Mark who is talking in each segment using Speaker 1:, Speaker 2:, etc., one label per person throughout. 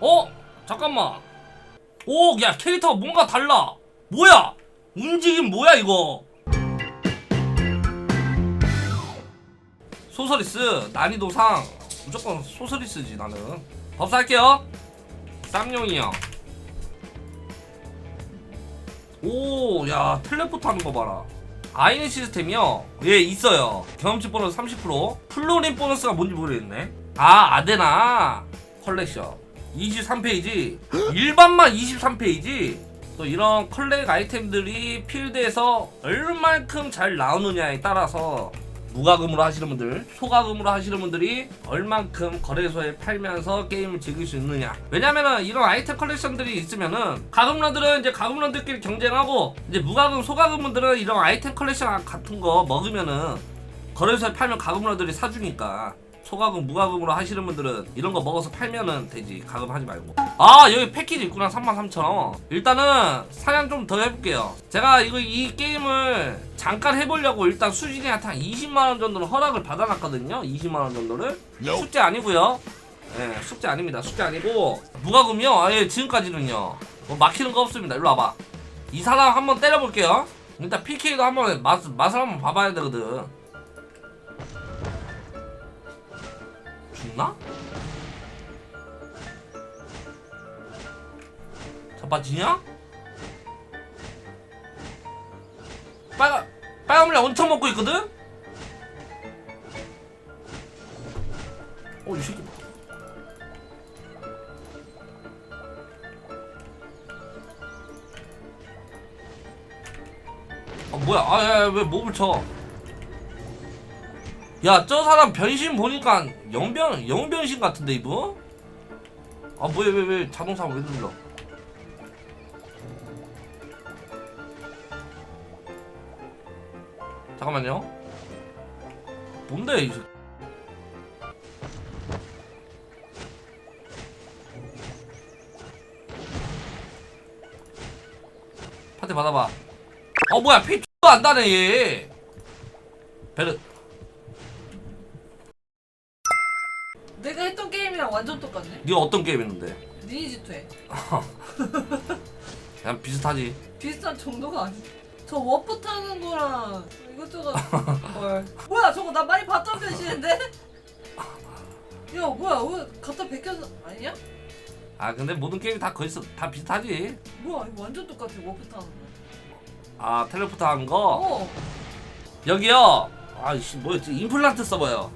Speaker 1: 어? 잠깐만. 오, 야, 캐릭터가 뭔가 달라. 뭐야? 움직임 뭐야, 이거? 소서리스, 난이도상, 무조건 소서리스지, 나는. 법사 할게요. 쌍용이요. 오, 야, 텔레포트 하는 거 봐라. 아이니 시스템이요? 예, 있어요. 경험치 보너스 30%. 플로린 보너스가 뭔지 모르겠네. 아, 아데나. 컬렉션. 23페이지. 일반만 23페이지. 또 이런 컬렉 아이템들이 필드에서 얼만큼 잘 나오느냐에 따라서 무과금으로 하시는 분들, 소과금으로 하시는 분들이 얼만큼 거래소에 팔면서 게임을 즐길 수 있느냐. 왜냐면은 이런 아이템 컬렉션들이 있으면은 가금러들은 이제 가금러들끼리 경쟁하고 이제 무과금, 소과금 분들은 이런 아이템 컬렉션 같은 거 먹으면은 거래소에 팔면 가금러들이 사주니까 소가금 무가금으로 하시는 분들은 이런 거 먹어서 팔면은 되지. 가금하지 말고. 아 여기 패키지 있구나. 33,000원. 일단은 사냥 좀 더 해볼게요. 제가 이거 이 게임을 잠깐 해보려고 일단 수진이한테 한 20만원 정도는 허락을 받아놨거든요. 20만원 정도를. 숙제 아니고요. 예 숙제 아닙니다. 숙제 아니고. 무가금이요? 아예 지금까지는요. 뭐 막히는 거 없습니다. 일로 와봐. 이 사람 한번 때려볼게요. 일단 PK도 한번 맛, 맛을 한번 봐봐야 되거든 죽나? 자빠지냐? 빨간 빨간 물약 엄청 먹고 있거든? 어이 새끼 아 뭐야 아야왜 몸을 쳐 야, 저 사람 변신 보니까 영변 영변신 같은데 이분? 아 뭐야 왜 왜 자동차 왜 눌러? 잠깐만요. 뭔데 이? 파티 받아봐. 어 뭐야 피 X도 안 다네 얘. 베르.
Speaker 2: 완전 똑같네.
Speaker 1: 네가 어떤 게임 했는데?
Speaker 2: 리니지 2에
Speaker 1: 그냥 비슷하지.
Speaker 2: 비슷한 정도가 아니. 저 워프 타는 거랑 이것저것. 헐. 뭐야 저거 나 많이 봤던 변신인데? 야 뭐야 왜 갖다 베껴서 아니야?
Speaker 1: 아 근데 모든 게임이 다 거의 다 비슷하지.
Speaker 2: 뭐야 이거 완전 똑같아 워프 타는 거.
Speaker 1: 아 텔레포트 한 거.
Speaker 2: 어.
Speaker 1: 여기요. 아이씨 뭐였지? 임플란트 써봐요.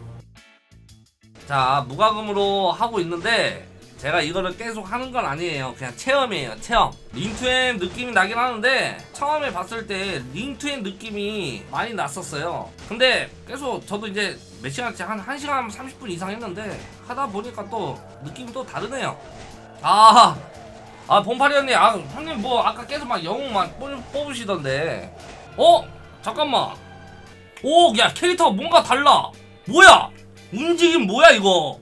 Speaker 1: 자 무과금으로 하고 있는데 제가 이거를 계속 하는 건 아니에요. 그냥 체험이에요. 체험. 링투엔 느낌이 나긴 하는데 처음에 봤을 때 링투엔 느낌이 많이 났었어요. 근데 계속 저도 이제 몇 시간째 한 1시간 30분 이상 했는데 하다 보니까 또 느낌이 또 다르네요. 아, 아 봉파리 언니, 아 형님 뭐 아까 계속 막 영웅만 뽑- 뽑으시던데. 어? 잠깐만. 오, 야 캐릭터가 뭔가 달라. 뭐야? 움직임 뭐야 이거?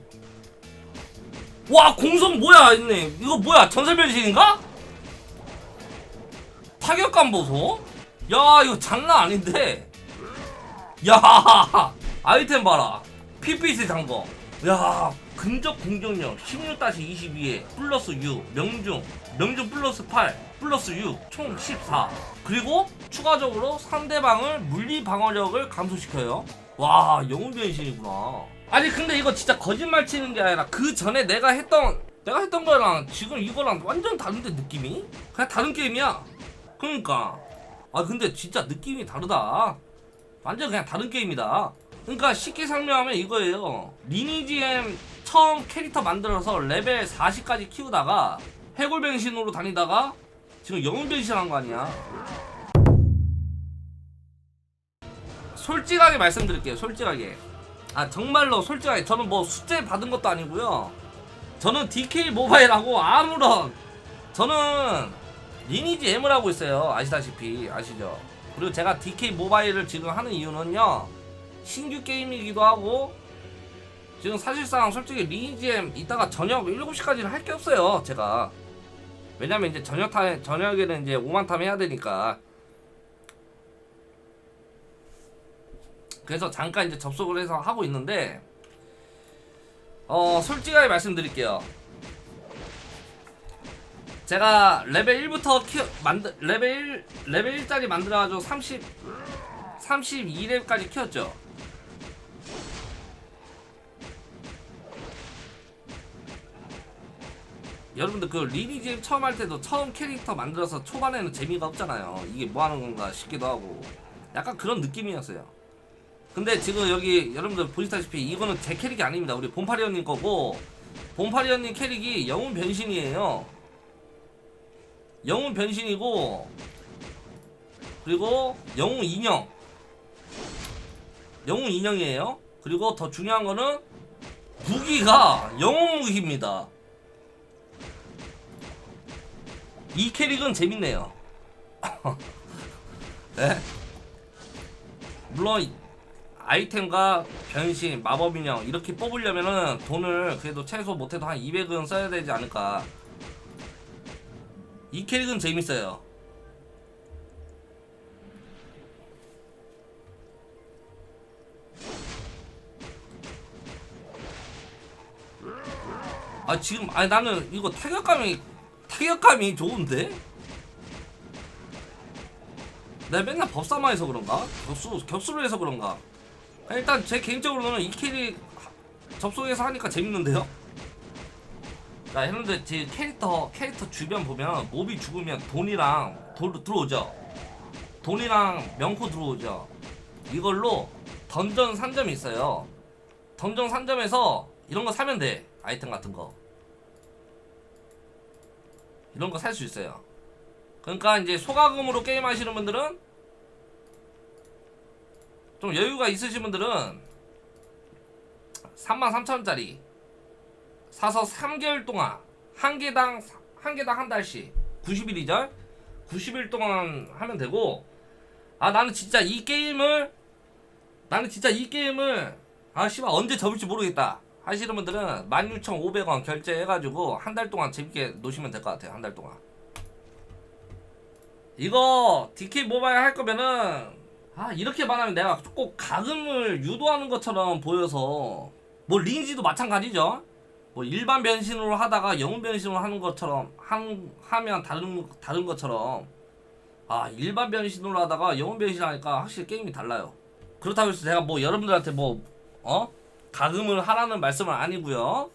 Speaker 1: 와 공성 뭐야 있네. 이거 뭐야 전설 변신인가? 타격감 보소. 야 이거 장난 아닌데. 야 아이템 봐라. PPC 장거. 야 근접 공격력 16-22에 플러스 6 명중 명중 플러스 8 플러스 6 총 14 그리고 추가적으로 상대방을 물리 방어력을 감소시켜요 와 영웅 변신이구나 아니 근데 이거 진짜 거짓말 치는 게 아니라 그 전에 내가 했던 내가 했던 거랑 지금 이거랑 완전 다른데 느낌이? 그냥 다른 게임이야. 그러니까. 아 근데 진짜 느낌이 다르다. 완전 그냥 다른 게임이다. 그러니까 쉽게 설명하면 이거예요. 리니지엠 처음 캐릭터 만들어서 레벨 40까지 키우다가 해골 변신으로 다니다가 지금 영웅 변신한 거 아니야. 솔직하게 말씀드릴게요 솔직하게 아 정말로 솔직하게 저는 뭐 숙제 받은 것도 아니고요. 저는 DK 모바일하고 아무런 저는 리니지 M을 하고 있어요. 아시다시피. 아시죠? 그리고 제가 DK 모바일을 지금 하는 이유는요. 신규 게임이기도 하고 지금 사실상 솔직히 리니지 M 이따가 저녁 7시까지는 할 게 없어요 제가. 왜냐면 이제 저녁 타 저녁에는 이제 오만탐 해야 되니까 그래서 잠깐 이제 접속을 해서 하고 있는데 어 솔직하게 말씀드릴게요 제가 레벨 1부터 키워 만들 레벨 1 레벨 1짜리 만들어 가지고 30 32렙까지 키웠죠. 여러분들 그 리니지 처음 할 때도 처음 캐릭터 만들어서 초반에는 재미가 없잖아요. 이게 뭐 하는 건가 싶기도 하고. 약간 그런 느낌이었어요. 근데 지금 여기 여러분들 보시다시피 이거는 제 캐릭이 아닙니다. 우리 본파리언님 거고 본파리언님 캐릭이 영웅 변신이에요. 영웅 변신이고 그리고 영웅 인형 영웅 인형이에요. 그리고 더 중요한 거는 무기가 영웅 무기입니다. 이 캐릭은 재밌네요. 네? 물론 아이템과 변신, 마법 인형 이렇게 뽑으려면은 돈을 그래도 최소 못해도 한 200은 써야 되지 않을까. 이 캐릭은 재밌어요. 아 지금 아니 나는 이거 타격감이 타격감이 좋은데? 내가 맨날 법사마해서 그런가? 격수 격수를 해서 그런가? 아니, 일단 제 개인적으로는 이 캐릭 하- 접속해서 하니까 재밌는데요? 자 여러분들 제 캐릭터 캐릭터 주변 보면 몹이 죽으면 돈이랑 돈 들어오죠? 돈이랑 명코 들어오죠? 이걸로 던전 상점이 있어요. 던전 상점에서 이런 거 사면 돼. 아이템 같은 거. 이런 거 살 수 있어요. 그러니까 이제 소가금으로 게임 하시는 분들은 좀 여유가 있으신 분들은 33,000원짜리 사서 3개월 동안 한 개당 한 개당 한 달씩 90일이죠. 90일 동안 하면 되고 아 나는 진짜 이 게임을 나는 진짜 이 게임을 아 씨발 언제 접을지 모르겠다 하시는 분들은 16,500원 결제해가지고 한 달 동안 재밌게 노시면 될 것 같아요 한 달 동안 이거 DK 모바일 할 거면은 아 이렇게 말하면 내가 꼭 가금을 유도하는 것처럼 보여서 뭐 리니지도 마찬가지죠 뭐 일반 변신으로 하다가 영웅 변신으로 하는 것처럼 한, 하면 다른 다른 것처럼 아 일반 변신으로 하다가 영웅 변신하니까 확실히 게임이 달라요. 그렇다고 해서 제가 뭐 여러분들한테 뭐 어? 가금을 하라는 말씀은 아니고요.